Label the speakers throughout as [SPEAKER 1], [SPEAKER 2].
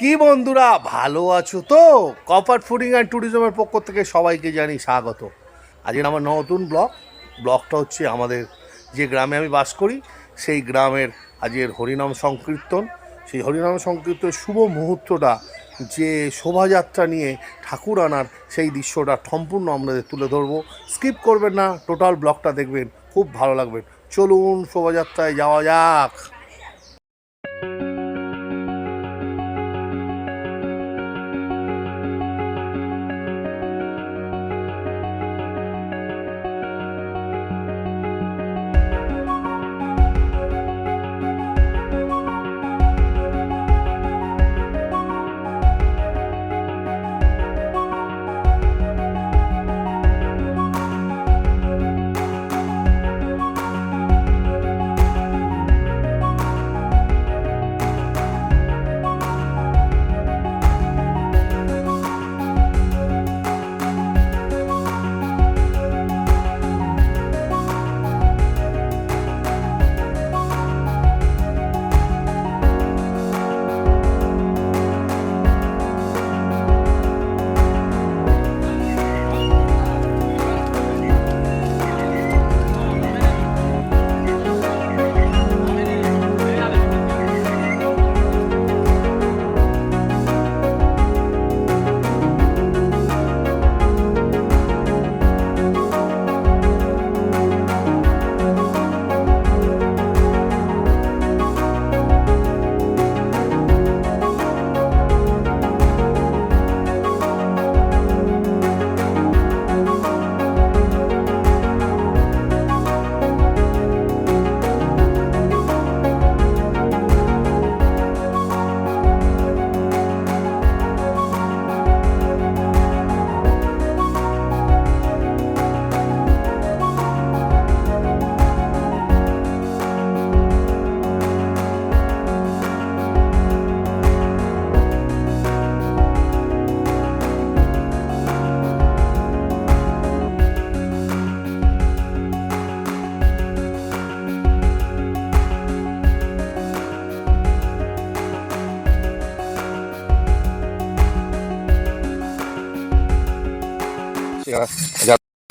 [SPEAKER 1] কি বন্ধুরা, ভালো আছো তো? কপার ফুডিং অ্যান্ড ট্যুরিজমের পক্ষ থেকে সবাইকে জানি স্বাগত। আজকে আমার নতুন ব্লক ব্লকটা হচ্ছে আমাদের যে গ্রামে আমি বাস করি, সেই গ্রামের আজকের হরিনাম সংকীর্তন। সেই হরিনাম সংকীর্তনের শুভ মুহূর্তটা, যে শোভাযাত্রা নিয়ে ঠাকুর আনার সেই দৃশ্যটা সম্পূর্ণ আপনাদের তুলে ধরবো। স্কিপ করবেন না, টোটাল ব্লকটা দেখবেন, খুব ভালো লাগবে। চলুন শোভাযাত্রায় যাওয়া যাক।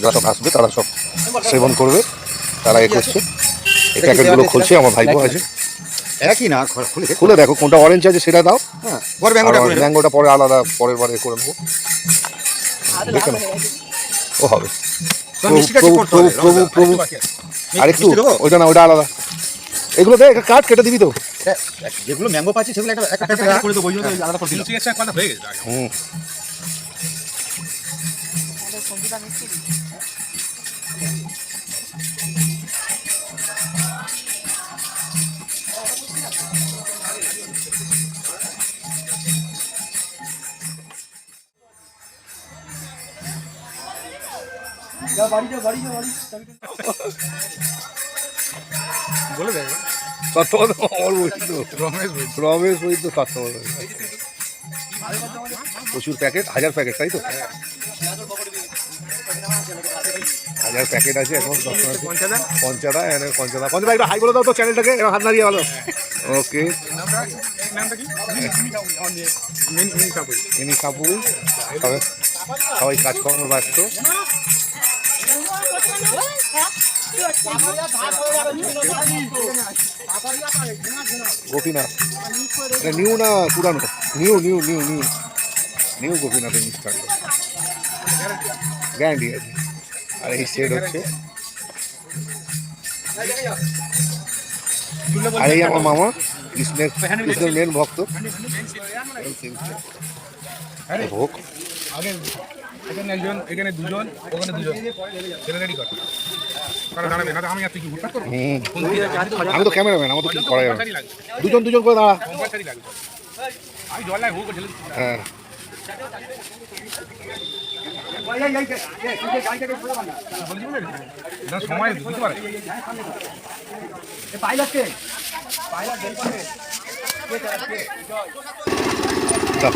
[SPEAKER 2] যারা সব আসবে তারা সব সেবন করবে তারা এ করছে। এই প্যাকেটগুলো খুলছে আমার ভাইপো আছে।
[SPEAKER 3] একই না? খুলে খুলে
[SPEAKER 2] দেখো। কোনটা অরেঞ্জ আছে সেটা দাও।
[SPEAKER 3] হ্যাঁ ব্যাঙ্গোটা
[SPEAKER 2] ম্যাঙ্গোটা পরে আলাদা পরের বারে করে নেব। দেখে নাও। ও হবে। প্রভু প্রভু প্রভু
[SPEAKER 3] রমজান।
[SPEAKER 2] আর একটু
[SPEAKER 3] মিষ্টি দেবো?
[SPEAKER 2] ওইটা না ওইটা আলাদা। এগুলো দে একটা কাঠ কেটে দিবি তো।
[SPEAKER 3] যেগুলো ম্যাঙ্গো পাচ্ছি সেগুলো একটা।
[SPEAKER 2] হুম। তত্ত্বাবধান বৈদ্য রমেশ বৈদ্য তত্ত্বাবধান প্রচুর প্যাকেট হাজার প্যাকেট তাই তো হাজার প্যাকেট আছে এখন পঞ্চাদা এখানে পঞ্চাদা পঞ্চাদা একটা হাই বলে দাও তো চ্যানেলটাকে এরকম হাত নাড়িয়ে ভালো ওকে। ইনি কাপুর সবাই সবাই কাজকর্ম ব্যস্ত। গোপীনাথ। এটা নিউ না পুরানো? New new new new. New গোপীনাথের মিষ্টান্ন গ্যারান্টি আছে। আর এই সেট হচ্ছে। আর এই আমার মামা কৃষ্ণের কৃষ্ণের মেন ভক্ত। হোক
[SPEAKER 4] এখানে একজন এখানে দুজন ওখানে দুজন। ছেলে রেডি কর। কারণ দাঁড়াবে না আমি আর তুই কি করব?
[SPEAKER 2] আমি তো ক্যামেরাম্যান আমার তো কিছু করা যাবে দুজন দুজন করে দাঁড়া।
[SPEAKER 4] আমি জল লাগে হুক
[SPEAKER 2] হ্যাঁ।
[SPEAKER 4] সময় বুঝতে পারে
[SPEAKER 2] দাও।
[SPEAKER 3] আচ্ছা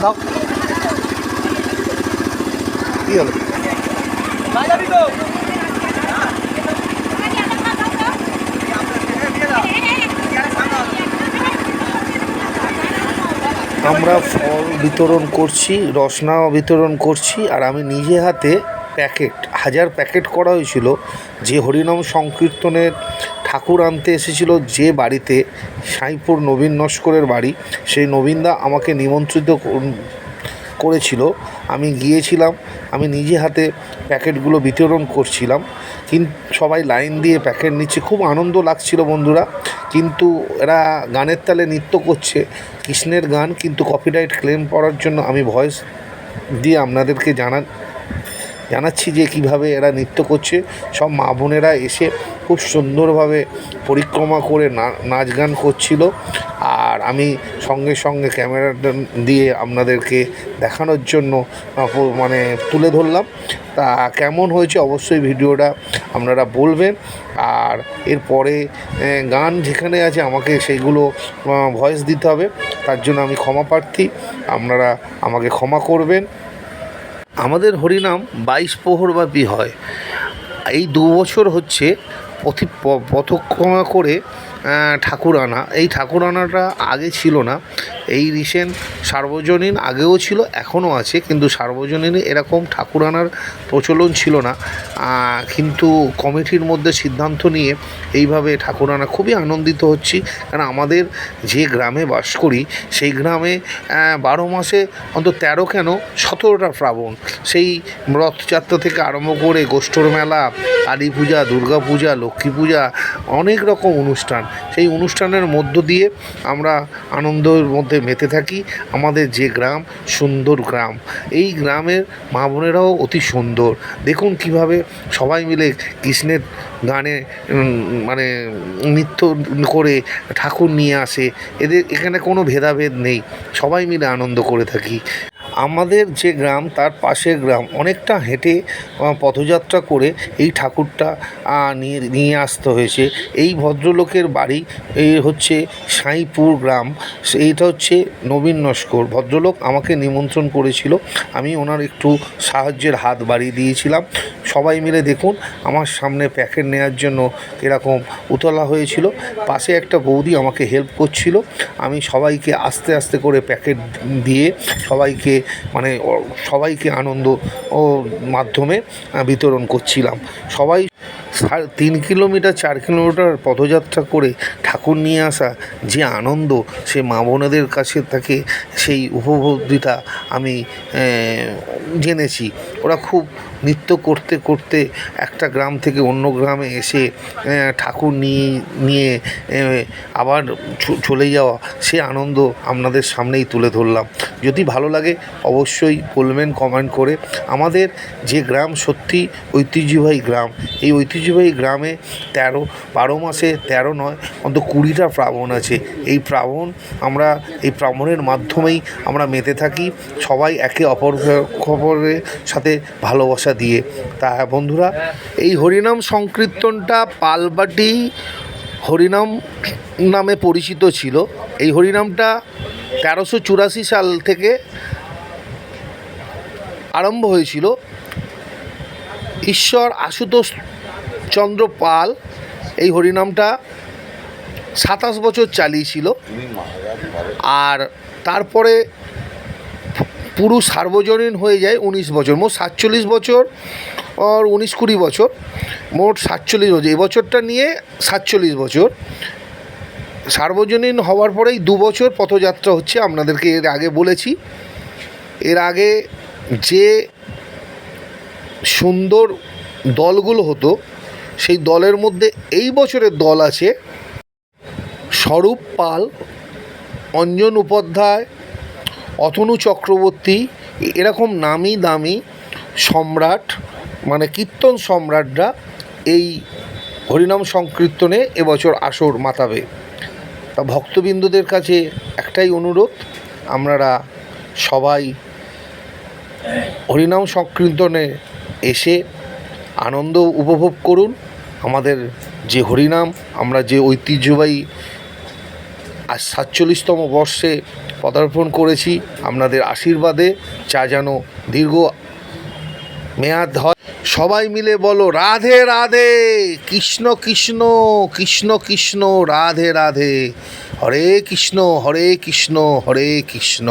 [SPEAKER 2] আমরা ফল বিতরণ করছি, রসনা বিতরণ করছি, আর আমি নিজে হাতে প্যাকেট হাজার প্যাকেট করা হয়েছিল, যে হরিনাম সংকীর্তনের ঠাকুর আনতে এসেছিল যে বাড়িতে সাঁইপুর নবীন নস্করের বাড়ি, সেই নবীনদা আমাকে নিমন্ত্রিত করেছিল। আমি গিয়েছিলাম, আমি নিজে হাতে প্যাকেটগুলো বিতরণ করছিলাম কিন্তু সবাই লাইন দিয়ে প্যাকেট নিচ্ছে। খুব আনন্দ লাগছিল বন্ধুরা, কিন্তু এরা গানের তালে নৃত্য করছে, কৃষ্ণের গান, কিন্তু কপিরাইট ক্লেম করার জন্য আমি ভয়েস দিয়ে আপনাদেরকে জানান জানাচ্ছি যে কীভাবে এরা নৃত্য করছে। সব মা বোনেরা এসে খুব সুন্দরভাবে পরিক্রমা করে নাচ গান করছিল। আর আমি সঙ্গে সঙ্গে ক্যামেরাটা দিয়ে আপনাদেরকে দেখানোর জন্য মানে তুলে ধরলাম। তা কেমন হয়েছে অবশ্যই ভিডিওটা আপনারা বলবেন। আর এরপরে গান যেখানে আছে আমাকে সেইগুলো ভয়েস দিতে হবে। তার জন্য আমি ক্ষমা প্রার্থী। আপনারা আমাকে ক্ষমা করবেন। আমাদের হরিনাম বাইশ প্রহরব্যাপী হয় এই দু বছর হচ্ছে প- পথক্রমা করে ঠাকুর আনা এই ঠাকুর আনাটা আগে ছিল না। এই রিসেন্ট সার্বজনীন আগেও ছিল, এখনও আছে, কিন্তু সার্বজনীনে এরকম ঠাকুর আনার প্রচলন ছিল না। কিন্তু কমিটির মধ্যে সিদ্ধান্ত নিয়ে এইভাবে ঠাকুর আনা খুবই আনন্দিত হচ্ছি, কারণ আমাদের যে গ্রামে বাস করি, সেই গ্রামে বারো মাসে অন্তত তেরো কেন সতেরোটা শ্রাবণ। সেই রথযাত্রা থেকে আরম্ভ করে গোষ্ঠর মেলা, কালী পূজা, দুর্গা পূজা, লক্ষ্মী পূজা, অনেক রকম অনুষ্ঠান। সেই অনুষ্ঠানের মধ্য দিয়ে আমরা আনন্দের মধ্যে মেতে থাকি, আমাদের যে গ্রাম সুন্দর গ্রাম। এই গ্রামের মা বোনেরাও অতি সুন্দর। দেখুন কীভাবে সবাই মিলে কৃষ্ণের গানে মানে নৃত্য করে ঠাকুর নিয়ে আসে। এদের এখানে কোনো ভেদাভেদ নেই। সবাই মিলে আনন্দ করে থাকি। আমাদের যে গ্রাম, তার পাশের গ্রাম, অনেকটা হেঁটে পথযাত্রা করে এই ঠাকুরটা নিয়ে নিয়ে আসতে হয়েছে। এই ভদ্রলোকের বাড়ি এই হচ্ছে সাঁইপুর গ্রাম। এইটা হচ্ছে নবীন নস্কর। ভদ্রলোক আমাকে নিমন্ত্রণ করেছিল। আমি ওনার একটু সাহায্যের হাত বাড়িয়ে দিয়েছিলাম। সবাই মিলে দেখুন, আমার সামনে প্যাকেট নেওয়ার জন্য এরকম উতলা হয়েছিল। পাশে একটা বৌদি আমাকে হেল্প করছিল। আমি সবাইকে আস্তে আস্তে করে প্যাকেট দিয়ে সবাইকে মানে সবাইকে আনন্দ ও মাধ্যমে বিতরণ করছিলাম। সবাই তিন কিলোমিটার, চার কিলোমিটার পদযাত্রা করে ঠাকুর নিয়ে আসা যে আনন্দ, সে মা বোনেদের কাছে থাকে সেই উপভোগিতা আমি জেনেছি। ওরা খুব নৃত্য করতে করতে একটা গ্রাম থেকে অন্য গ্রামে এসে ঠাকুর নিয়ে নিয়ে আবার চলে যাওয়া, সে আনন্দ আপনাদের সামনেই তুলে ধরলাম। যদি ভালো লাগে অবশ্যই বলবেন কমেন্ট করে। আমাদের যে গ্রাম সত্যি ঐতিহ্যবাহী গ্রাম, এই ঐতিহ্যবাহী গ্রামে তেরো, বারো মাসে তেরো নয়, অন্তত কুড়িটা প্রাবণ আছে। এই প্রাবণ আমরা, এই প্রাবণের মাধ্যমেই আমরা মেতে থাকি। সবাই একে অপর অপরের সাথে ভালোবাসা দিয়ে। তা বন্ধুরা, এই হরিনাম সংকীর্তনটা পালবাটি হরিনাম নামে পরিচিত ছিল। এই হরিনামটা তেরোশো চুরাশি সাল থেকে আরম্ভ হয়েছিল। ঈশ্বর আশুতোষ চন্দ্র পাল এই হরিনামটা সাতাশ বছর চালিয়েছিল। আর তারপরে পুরো সার্বজনীন হয়ে যায় উনিশ বছর। মোট সাতচল্লিশ বছর আর উনিশ কুড়ি বছর। মোট সাতচল্লিশ বছর। এবছরটা নিয়ে সাতচল্লিশ বছর। সার্বজনীন হওয়ার পরেই দু বছর পথযাত্রা হচ্ছে আপনাদেরকে এর আগে বলেছি। এর আগে যে সুন্দর দলগুলো হতো, সেই দলের মধ্যে এই বছরের দল আছে স্বরূপ পাল, অঞ্জন উপাধ্যায় অতনু চক্রবর্তী, এরকম নামি দামি সম্রাট মানে কীর্তন সম্রাটরা এই হরিনাম সংকীর্তনে এবছর আসর মাতাবে। তা ভক্তবিন্দুদের কাছে একটাই অনুরোধ আপনারা সবাই হরিনাম সংকীর্তনে এসে আনন্দ উপভোগ করুন। আমাদের যে হরিনাম, আমরা যে ঐতিহ্যবাহী আজ সাতচল্লিশতম বর্ষে পদার্পণ করেছি। আপনাদের আশীর্বাদে চা যেন দীর্ঘ মেয়াদ হয়। সবাই মিলে বলো, রাধে রাধে, কৃষ্ণ কৃষ্ণ কৃষ্ণ কৃষ্ণ, রাধে রাধে, হরে কৃষ্ণ হরে কৃষ্ণ হরে কৃষ্ণ।